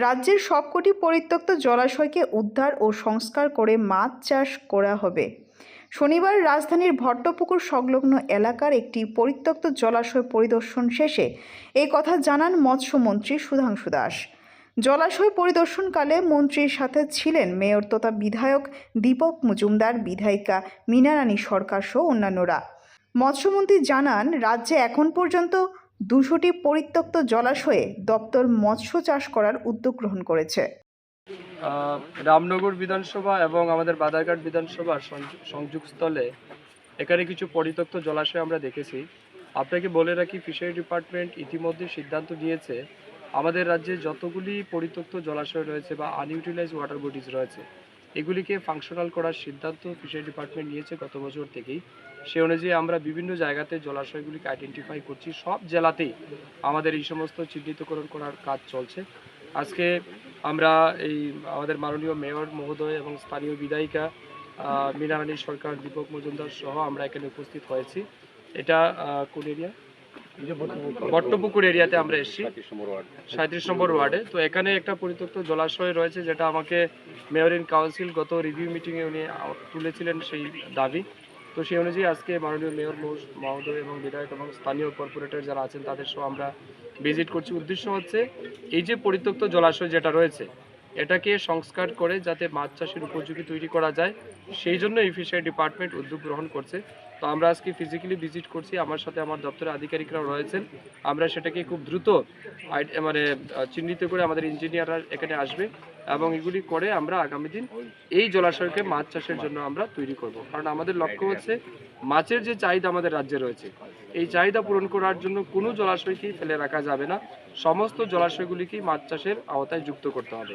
রাজ্যের সবকটি পরিত্যক্ত জলাশয়কে উদ্ধার ও সংস্কার করে মাছ চাষ করা হবে। শনিবার রাজধানীর ভট্টপুকুর সংলগ্ন এলাকার একটি পরিত্যক্ত জলাশয় পরিদর্শন শেষে এই কথা জানান মৎস্যমন্ত্রী সুধাংশু দাস। জলাশয় পরিদর্শনকালে মন্ত্রীর সাথে ছিলেন মেয়র তথা বিধায়ক দীপক মজুমদার, বিধায়িকা মীনারানী সরকার সহ অন্যান্যরা। মৎস্যমন্ত্রী জানান, রাজ্যে এখন পর্যন্ত দুশোটি পরিত্যক্ত জলাশয়ে দপ্তর মৎস্য চাষ করার উদ্যোগ গ্রহণ করেছে। রামনগর বিধানসভা এবং আমাদের বাদারঘাট বিধানসভার সংযু- সংযোগস্থলে এখানে কিছু পরিত্যক্ত জলাশয় আমরা দেখেছি। আপনাকে বলে রাখি, ফিশারি ডিপার্টমেন্ট ইতিমধ্যে সিদ্ধান্ত নিয়েছে, আমাদের রাজ্যে যতগুলি পরিত্যক্ত জলাশয় রয়েছে বা আনইউটিলাইজ ওয়াটার বডিজ রয়েছে এগুলিকে ফাংশনাল করার সিদ্ধান্ত ফিশারি ডিপার্টমেন্ট নিয়েছে গত বছর থেকেই। সে অনুযায়ী আমরা বিভিন্ন জায়গাতে জলাশয়গুলিকে আইডেন্টিফাই করছি। সব জেলাতেই আমাদের এই সমস্ত চিহ্নিতকরণ করার কাজ চলছে। আজকে আমরা এই আমাদের মাননীয় মেয়র মহোদয় এবং স্থানীয় বিধায়িকা মীনারানী সরকার, দীপক মজুমদার সহ আমরা এখানে উপস্থিত হয়েছি। এটা কোন এরিয়া বট্টপুকুর এরিয়াতে আমরা এসেছি। সাঁত্রিশ নম্বর ওয়ার্ডে। তো এখানে একটা পরিত্যক্ত জলাশয় রয়েছে, যেটা আমাকে মেয়র ইন কাউন্সিল গত রিভিউ মিটিংয়ে উনি তুলেছিলেন সেই দাবি। তো সেই অনুযায়ী আজকে মাননীয় মেয়র মহোদয় এবং বিধায়ক এবং স্থানীয় কর্পোরেটর যারা আছেন, তাদের সহ আমরা ভিজিট করছি। উদ্দেশ্য হচ্ছে এই যে পরিত্যক্ত জলাশয় যেটা রয়েছে, এটাকে সংস্কার করে যাতে মাছ চাষের উপযোগী তৈরি করা যায়, সেই জন্য এই ফিশারি ডিপার্টমেন্ট উদ্যোগ গ্রহণ করছে। তো আমরা আজকে ফিজিক্যালি ভিজিট করছি। আমার সাথে আমার দপ্তরের আধিকারিকরাও রয়েছেন। আমরা সেটাকে খুব দ্রুত মানে চিহ্নিত করে আমাদের ইঞ্জিনিয়াররা এখানে আসবে এবং এগুলি করে আমরা আগামী দিন এই জলাশয়কে মাছ চাষের জন্য আমরা তৈরি করব। কারণ আমাদের লক্ষ্য হচ্ছে মাছের যে চাহিদা আমাদের রাজ্যে রয়েছে, এই চাহিদা পূরণ করার জন্য কোনো জলাশয়কেই ফেলে রাখা যাবে না। সমস্ত জলাশয়গুলিকেই মাছ চাষের আওতায় যুক্ত করতে হবে।